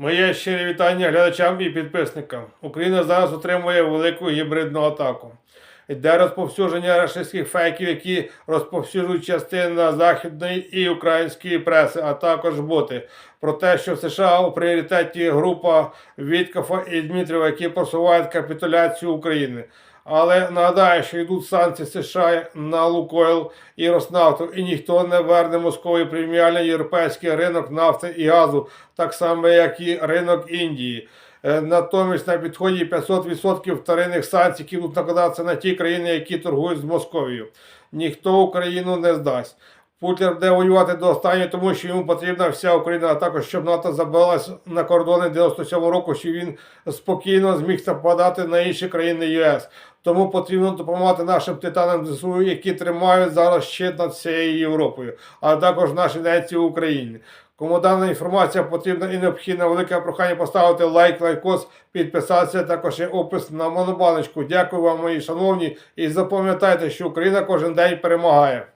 Моє щире вітання глядачам і підписникам. Україна зараз отримує велику гібридну атаку. Йде розповсюдження рашистських фейків, які розповсюджують частина західної і української преси, а також боти. Про те, що в США у пріоритеті група Віткафа і Дмитрієва, які просувають капітуляцію України. Але нагадаю, що йдуть санкції США на Лукойл і Роснафту, і ніхто не верне Москові преміальний європейський ринок нафти і газу, так само як і ринок Індії. Е, Натомість на підході 500% вторинних санкцій, які будуть накладатися на ті країни, які торгують з Московією. Ніхто Україну не здасть. Путін буде воювати до останнього, тому що йому потрібна вся Україна, а також щоб НАТО забилась на кордони 97-го року, щоб він спокійно зміг нападати на інші країни ЄС. Тому потрібно допомагати нашим титанам ЗСУ, які тримають зараз щит над всією Європою, а також наші ненці в Україні. Кому дана інформація потрібна і необхідна, велике прохання поставити лайк, лайкос, підписатися, також є опис на монобаночку. Дякую вам, мої шановні, і запам'ятайте, що Україна кожен день перемагає.